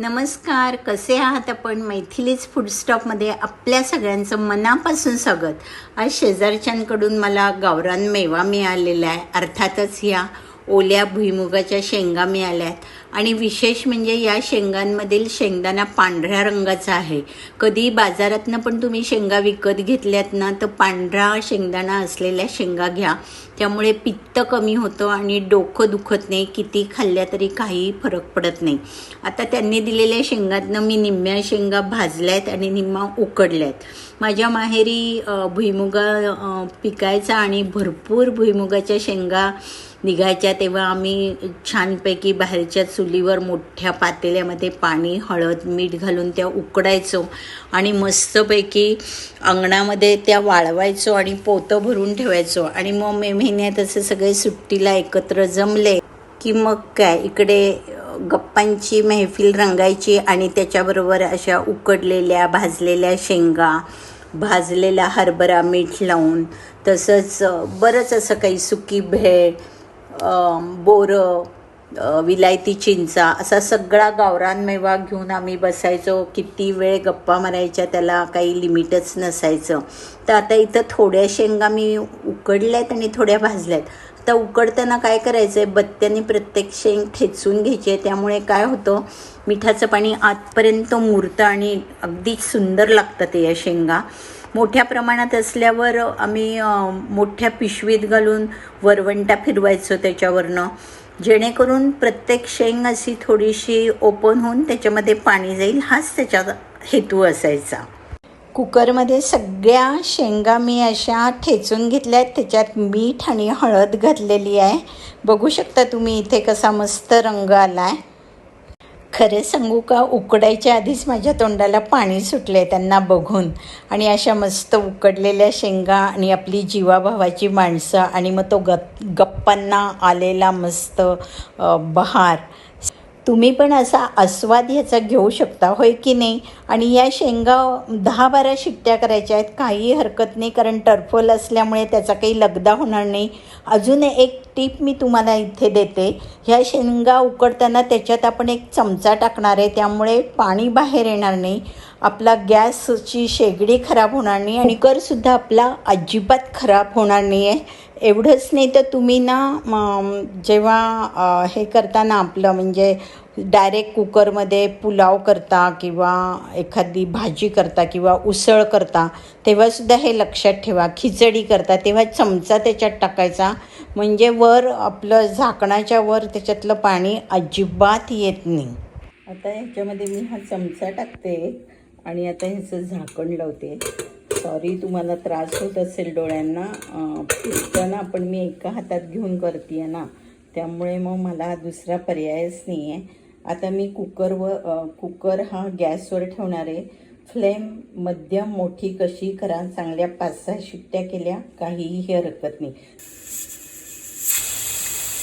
नमस्कार कसे आहात आपण? मैथिलीच फूड स्टॉपमध्ये आपल्या सगळ्यांचं मनापासून स्वागत. आज शेजारच्यांकडून मला गावरान मेवा मिळालेला आहे. अर्थातच ह्या ओल्या भुईमुगाच्या शेंगा मिळाल्या आहेत. आणि विशेष म्हणजे या शेंगांमधील शेंगदाणा पांढऱ्या रंगाचा आहे. कधी बाजारातनं पण तुम्ही शेंगा विकत घेतल्यात ना तर पांढरा शेंगदाणा असलेल्या शेंगा घ्या. त्यामुळे पित्त कमी होतं आणि डोकं दुखत नाही किती खाल्ल्या तरी काही फरक पडत नाही. आता त्यांनी दिलेल्या शेंगातनं मी निम्म्या शेंगा भाजल्या आहेत आणि निम्मा उकडल्या आहेत माझ्या माहेरी भुईमुगा पिकायचा आणि भरपूर भुईमुगाच्या शेंगा निघायच्या तेव्हा आम्ही छानपैकी बाहेरच्याच चुलीवर मोठ्या पातेल्यामध्ये पाणी हळद मीठ घालून त्या उकडायचो आणि मस्तपैकी अंगणामध्ये त्या वाळवायचो आणि पोतं भरून ठेवायचो. आणि मग मे महिन्यात असे सगळे सुट्टीला एकत्र जमले की मग काय इकडे गप्पांची मेहफिल रंगायची आणि त्याच्याबरोबर अशा उकडलेल्या भाजलेल्या शेंगा भाजलेला हरभरा मीठ लावून तसंच बरंच असं काही सुकी भेळ बोरं विलायती चिंचा असा सगळा गावरान मेवा घेऊन आम्ही बसायचो. किती वेळ गप्पा मारायच्या त्याला काही लिमिटच नसायचं. तर आता इथं थोड्या शेंगा मी उकडल्यात आणि थोड्या भाजल्यात. आता उकडताना काय करायचं आहे बत्त्याने प्रत्येक शेंग ठेचून घ्यायचे आहे. त्यामुळे काय होतं मिठाचं पाणी आतपर्यंत मुरतं आणि अगदी सुंदर लागतं ते या शेंगा. मोठ्या प्रमाणात असल्यावर आम्ही मोठ्या पिशवीत घालून वरवंटा फिरवायचो त्याच्यावरनं. जेणेकरून प्रत्येक शेंग अशी थोडीशी ओपन होऊन त्याच्यामध्ये पाणी जाईल हाच त्याचा हेतू असायचा. कुकरमध्ये सगळ्या शेंगा मी अशा ठेचून घेतल्या आहेत. त्याच्यात मीठ आणि हळद घातलेली आहे. बघू शकता तुम्ही इथे कसा मस्त रंग आला आहे खरं सांगू का? उकडायच्या आधीच माझ्या तोंडाला पाणी सुटले त्यांना बघून. आणि अशा मस्त उकडलेल्या शेंगा आणि आपली जीवाभावाची माणसं आणि मग तो गप गप्पांना आलेला मस्त बहार. तुम्ही पण असा आस्वाद ह्याचा घेऊ शकता होय की नाही? आणि या शेंगा दहा बारा शिट्ट्या करायच्या आहेत काही हरकत नाही कारण टर्फल असल्यामुळे त्याचा काही लगदा होणार नाही. अजून एक टीप मी तुम्हाला इथे देते. ह्या शेंगा उकडताना त्याच्यात आपण एक चमचा टाकणार आहे. त्यामुळे पाणी बाहेर येणार नाही. आपला गॅसची शेगडी खराब होणार नाही आणि कुकरसुद्धा आपला अजिबात खराब होणार नाही आहे एवढंच नाही तर तुम्ही ना जेव्हा हे करताना आपलं म्हणजे डायरेक्ट कुकरमध्ये पुलाव करता किंवा एखादी भाजी करता किंवा उसळ करता तेव्हासुद्धा हे लक्षात ठेवा. खिचडी करता तेव्हा चमचा त्याच्यात टाकायचा. म्हणजे वर आपलं झाकणाच्या वर त्याच्यातलं पाणी अजिबात येत नाही. आता ह्याच्यामध्ये मी हा चमचा टाकते आणि आता ह्याचं झाकण लावते. सॉरी तुम्हाला त्रास होत असेल डोळ्यांना. फिरताना पण मी एका हातात घेऊन करते ना. त्यामुळे मग मला दुसरा पर्यायच नाही आहे आता मी कुकरवर कुकर हा गॅसवर ठेवणार. आहे फ्लेम मध्यम मोठी कशी करा चांगल्या पाच सहा शिट्ट्या केल्या काहीही हरकत नाही.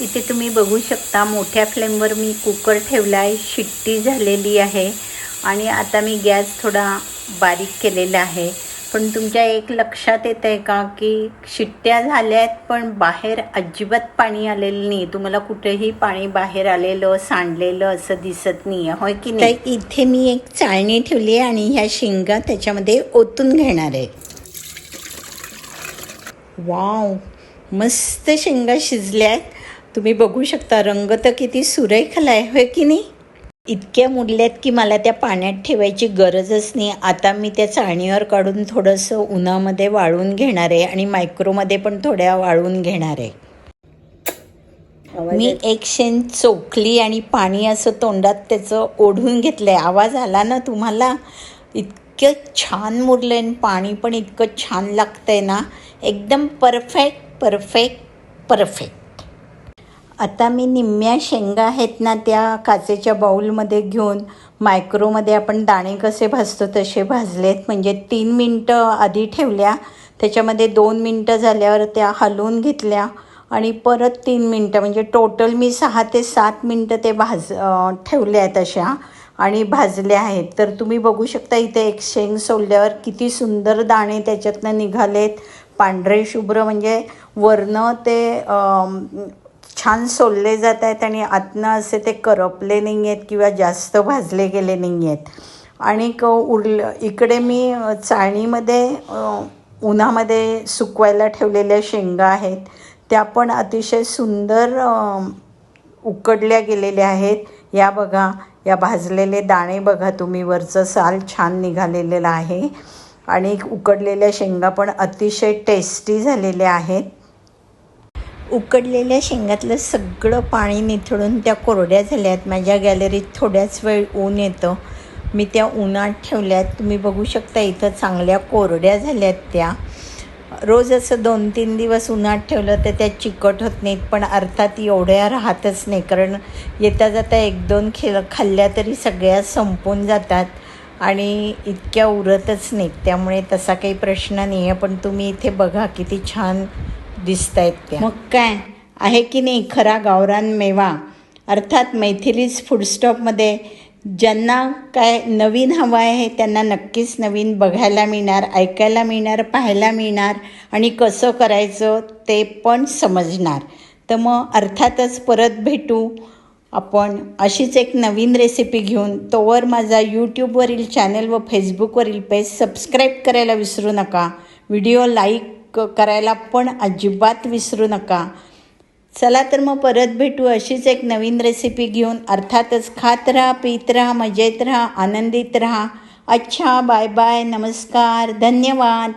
इथे तुम्ही बघू शकता मोठ्या फ्लेमवर मी कुकर ठेवला आहे शिट्टी झालेली आहे. आणि आता मी गॅस थोडा बारीक केलेला आहे. पण तुमच्या एक लक्षात येत आहे का की शिट्ट्या झाल्या आहेत पण बाहेर अजिबात पाणी आलेलं नाही. तुम्हाला कुठेही पाणी बाहेर आलेलं सांडलेलं असं दिसत नाही आहे होय की नाही? इथे मी एक चाळणी ठेवली आहे आणि ह्या शेंगा त्याच्यामध्ये ओतून घेणार आहे. वाव! मस्त शेंगा शिजल्या आहेत तुम्ही बघू शकता रंग तर किती सुरेखला आहे होय की नाही? इतक्या मुडल्यात की मला त्या पाण्यात ठेवायची गरजच नाही. आता मी त्या चाळणीवर काढून थोडंसं उन्हामध्ये वाळून घेणार आहे आणि मायक्रोमध्ये पण थोड्या वाळून घेणार आहे. मी एक शेण चोखली आणि पाणी असं तोंडात त्याचं ओढून घेतलंय. आवाज आला ना तुम्हाला? इतकं छान मुरलं आहे पाणी पण इतकं छान लागतंय ना. एकदम परफेक्ट परफेक्ट परफेक्ट आता मी निम्म्या शेंगा आहेत ना त्या काचेच्या बाऊलमध्ये घेऊन मायक्रोमध्ये आपण दाणे कसे भाजतो तसे भाजलेत. म्हणजे तीन मिनटं आधी ठेवल्या त्याच्यामध्ये दोन मिनटं झाल्यावर त्या हलवून घेतल्या आणि परत तीन मिनटं म्हणजे टोटल मी सहा ते सात मिनटं ते भाज ठेवल्या आहेत अशा आणि भाजल्या आहेत. तर तुम्ही बघू शकता इथे एक शेंग सोडल्यावर किती सुंदर दाणे त्याच्यातनं निघालेत. पांढरे शुभ्र म्हणजे वरनं ते छान सोलले जात आहेत आणि आतनं असे ते करपले नाही आहेत किंवा जास्त भाजले गेले नाही आहेत आणि क उरलं इकडे मी चाळणीमध्ये उन्हामध्ये सुकवायला ठेवलेल्या शेंगा आहेत. त्या पण अतिशय सुंदर उकडल्या गेलेल्या आहेत. या बघा या भाजलेले दाणे बघा तुम्ही वरचं साल छान निघालेलं आहे. आणि उकडलेल्या शेंगा पण अतिशय टेस्टी झालेल्या आहेत. उकडलेल्या शेंगातलं सगळं पाणी निथळून त्या कोरड्या झाल्या आहेत माझ्या गॅलरीत थोड्याच वेळ ऊन येतं. मी त्या उन्हात ठेवल्यात. तुम्ही बघू शकता इथं चांगल्या कोरड्या झाल्यात त्या. रोज असं दोन तीन दिवस उन्हात ठेवलं तर त्या चिकट होत नाहीत पण अर्थात एवढ्या राहतच नाही. कारण येता जाता एक दोन खेळ खाल्ल्या तरी सगळ्या संपून जातात आणि इतक्या उरतच नाहीत. त्यामुळे तसा काही प्रश्न नाही आहे पण तुम्ही इथे बघा किती छान दिसत आहेत त्या. मग काय? आहे की नाही खरा गावरान मेवा? अर्थात मैथिलीज फूडस्टॉपमध्ये ज्यांना काय नवीन हवं आहे त्यांना नक्कीच नवीन बघायला मिळणार ऐकायला मिळणार पाहायला मिळणार आणि कसं करायचं ते पण समजणार. तर मग अर्थातच परत भेटू आपण अशीच एक नवीन रेसिपी घेऊन. तोवर माझा यूट्यूबवरील चॅनल व फेसबुकवरील पेज सबस्क्राईब करायला विसरू नका. व्हिडिओ लाईक करायला पण अजिबात विसरू नका. चला तर मग परत भेटू अशीच एक नवीन रेसिपी घेऊन. अर्थातच खात राहा पीत राहा मजेत राहा आनंदित राहा. अच्छा बाय बाय नमस्कार धन्यवाद.